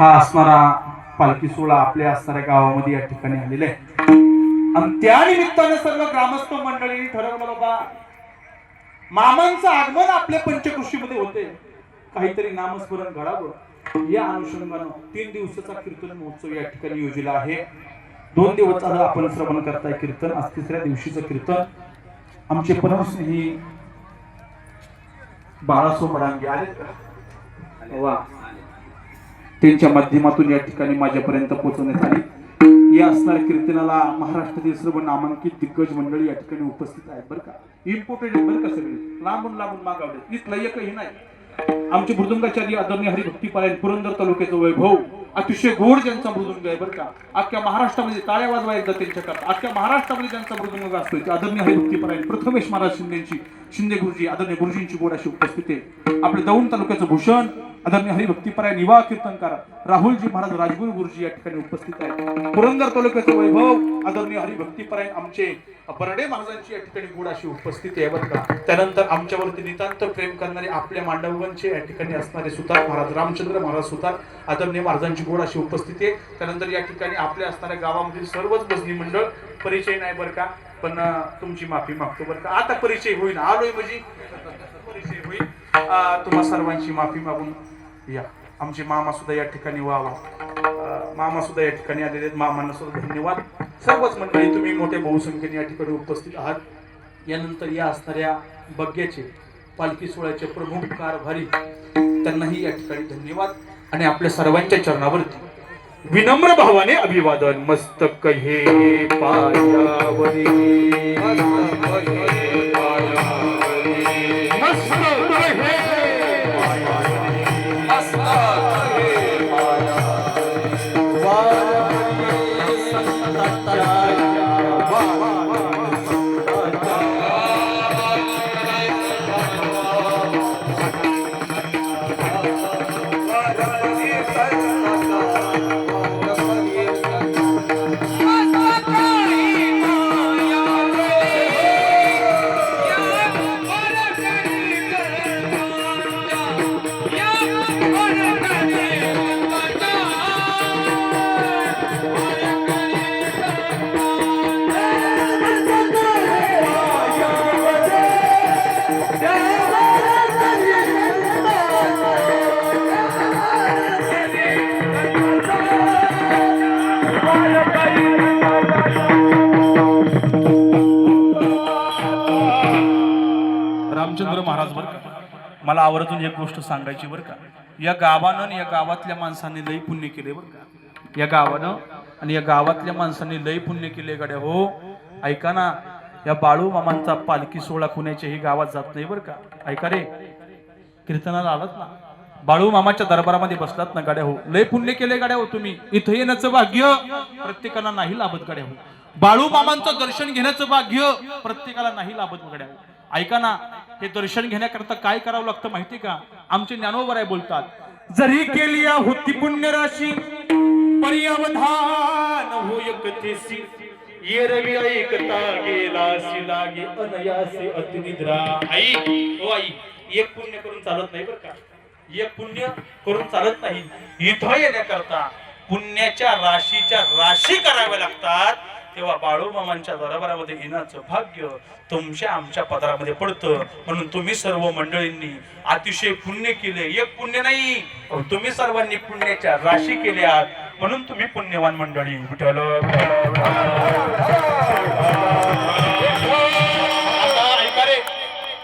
हा असणारा पालखी सोहळा आपल्या असणाऱ्या गावामध्ये या ठिकाणी आलेला आहे. आणि त्या निमित्ताने सर्व ग्रामस्थ मंडळी ठरवलं बाबा मामांचं आगमन आपल्या पंचकृषीमध्ये होते काहीतरी नामस्मरण घडावं. या अनुषंगानं तीन दिवसाचा कीर्तन महोत्सव या ठिकाणी योजला आहे. दोन दिवस आज आपण श्रवण करताय कीर्तन. आज तिसऱ्या दिवशीचं कीर्तन. आमचे परमस्नेही बाळासो मडांगे आले वा. त्यांच्या माध्यमातून या ठिकाणी माझ्यापर्यंत पोहोचवण्यात आली. या असणाऱ्या कीर्तनाला महाराष्ट्रातील सर्व नामांकित दिग्गज मंडळी या ठिकाणी उपस्थित आहेत बरं का? इम्पॉर्टंट आहे बरं का सगळे? लांबून लांबून मागावले. इथलं एकही नाही. आमचे मृदुंगाचार्य आदरणीय हरिभक्तीपारायण पुरंदर तालुक्याचं वैभव अतिशय गोड ज्यांचा मृदुंग आहे बरं का? अख्ख्या महाराष्ट्रामध्ये टाळ्या वाजवा एकदा त्यांच्याकरता अख्ख्या महाराष्ट्रामध्ये ज्यांचा मृदुंग असतो ते आदरणीय हरिभक्तीपारायण प्रथमेश महाराज शिंदेची शिंदे गुरुजी आदरणीय गुरुजींची गोड अशी उपस्थिती आहे. आपले दौंड तालुक्याचं भूषण आदरणीय हरिभक्तीपराय निवा कीर्तनकार राहुलजी महाराज राजगुरू गुरुजी या ठिकाणी उपस्थित आहेत. पुरंदर तालुक्याचे वैभव आदरणीय हरिभक्तीपराय आमचे बर्डे महाराजांची या ठिकाणी गोड अशी उपस्थिती आहे बरं का? त्यानंतर आमच्यावरती नितांत प्रेम करणारे आपल्या मांडवांचे या ठिकाणी असणारे सुतार महाराज रामचंद्र महाराज सुतार आदरणीय महाराजांची गोड अशी उपस्थिती आहे. त्यानंतर या ठिकाणी आपल्या असणाऱ्या गावामधील सर्वच भजनी मंडळ परिचय नाही बरं का? पण तुमची माफी मागतो बरं का? आता परिचय होईल आलोय म्हणजे. परिचय होईल. तुम्हा सर्वांची माफी मागून या. आमचे मामा सुद्धा या ठिकाणी व्हावा मामा सुद्धा या ठिकाणी आलेले आहेत. मामांना सुद्धा धन्यवाद. सर्वच मंडळी तुम्ही मोठ्या बहुसंख्येने या ठिकाणी उपस्थित आहात. यानंतर या असणाऱ्या बग्याचे पालखी सोहळ्याचे प्रमुख कारभारी त्यांनाही या ठिकाणी धन्यवाद. आणि आपल्या सर्वांच्या चरणावरती विनम्र भावाने अभिवादन. मस्तक हे पायावरी. मस्तक रामचंद्र महाराज बरं का? मला आवर्जून एक गोष्ट सांगायची बरं का? या गावानं आणि या गावातल्या माणसांनी लई पुण्य केले बरं का? या गावानं आणि या गावातल्या माणसांनी लई पुण्य केले गड्या हो. ऐका ना या बाळू मामांचा पालखी सोहळा कुणाच्याही गावात जात नाही बरं का? ऐका रे कीर्तनाला आलात ना? बाळू मामाच्या दरबारामध्ये बसलात ना गाड्या हो. लय पुण्य केले गाड्या हो तुम्ही. इथं येण्याचं भाग्य प्रत्येकाला नाही लाभत गाड्या हो. बाळू मामांचं दर्शन घेण्याचं भाग्य प्रत्येकाला नाही लाभत गाड्या हो. ऐका ना हे दर्शन घेण्याकरता काय करावं लागतं माहिती का? आमचे ज्ञानोबर आहे बोलतात जरी केली या होती पुण्य राशी पर्यावधान होय कथेसी येरवी ऐकता गेला लागे अनयासे अतिनिद्रा. आई ओ आई एक पुण्य करून चालत नाही बरं का? एक पुण्य करून चालत नाही. इथं येण्याकरता पुण्याच्या राशीच्या राशी कराव्या लागतात. तेव्हा बाळूमामांच्या दरबारामध्ये येण्याचं भाग्य तुमच्या आमच्या पदरामध्ये पडतं. म्हणून तुम्ही सर्व मंडळींनी अतिशय पुण्य केले. एक पुण्य नाही तुम्ही सर्वांनी पुण्याच्या राशी केल्या म्हणून तुम्ही पुण्यवान मंडळी विठ्ठल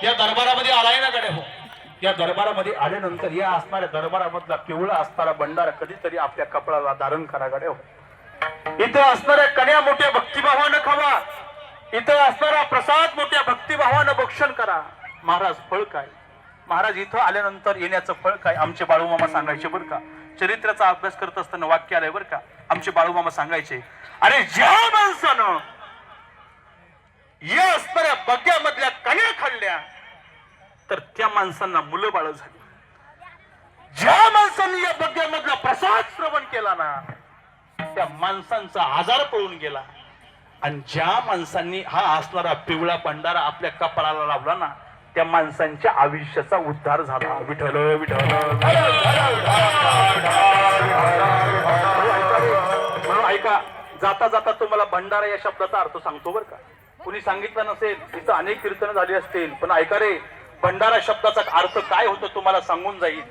या दरबारामध्ये आलाय ना कडे हो. या दरबारामध्ये आल्यानंतर या असणाऱ्या दरबारामधला पिवळा असणारा भंडारा कधीतरी आपल्या कपडाला धारण करा गडे हो. इथं असणाऱ्या कन्या मोठ्या भक्तिभावानं खावा. इथं असणारा प्रसाद मोठ्या भक्तिभावानं भक्षण करा. महाराज फळ काय? महाराज इथं आल्यानंतर येण्याचं फळ काय? आमचे बाळूमामा सांगायचे बरं का? चरित्राचा अभ्यास करत असताना वाक्य आलंय बरं का? आमचे बाळूमामा सांगायचे अरे ज्या माणसानं या असणाऱ्या बग्यामधल्या कन्या खाल्ल्या तर त्या माणसांना मुलं बाळ झाली. ज्या माणसांनी या बग्यामधला प्रसाद श्रवण केला ना त्या माणसांचा आजार पळून गेला. आणि ज्या माणसांनी हा असणारा पिवळा भंडारा आपल्या कपाळाला लावला ना त्या माणसांच्या आयुष्याचा उद्धार झाला. विठल विठल ऐका जाता जाता तुम्हाला भंडारा या शब्दाचा अर्थ सांगतो बर का. कुणी सांगितलं नसेल तिथं अनेक कीर्तन झाली असतील पण ऐका रे भंडारा शब्दाचा अर्थ काय होतो तुम्हाला सांगून जाईल.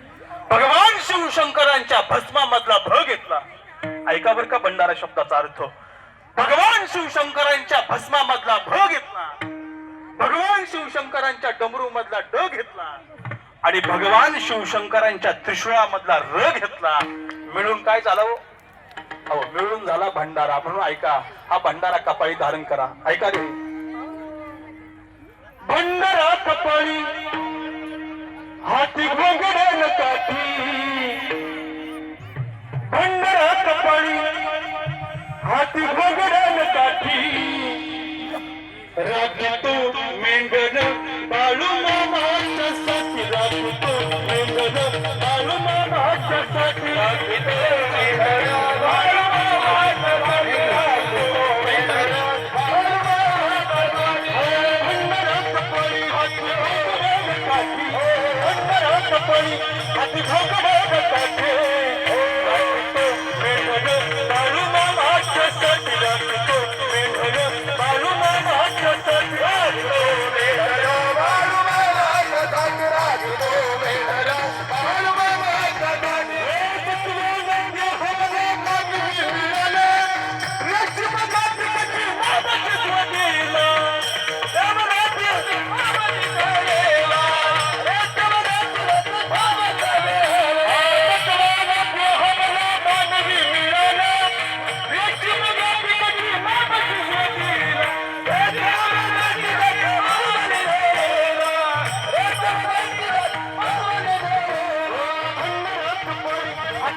भगवान शिवशंकरांच्या भस्मा मधला भ घेतला. ऐका बर का भंडारा शब्दाचा अर्थ. भगवान शिवशंकरांच्या भस्मामधला भ घेतला. भगवान शिवशंकरांच्या डमरू मधला ड घेतला. आणि भगवान शिवशंकरांच्या त्रिशूळामधला र घेतला. मिळून काय झालं हो? मिळून झाला भंडारा. म्हणून ऐका हा भंडारा कपाळी धारण करा. ऐका रे. भंडारा कपाळी हाती काठी. उघडण्यासाठी राजा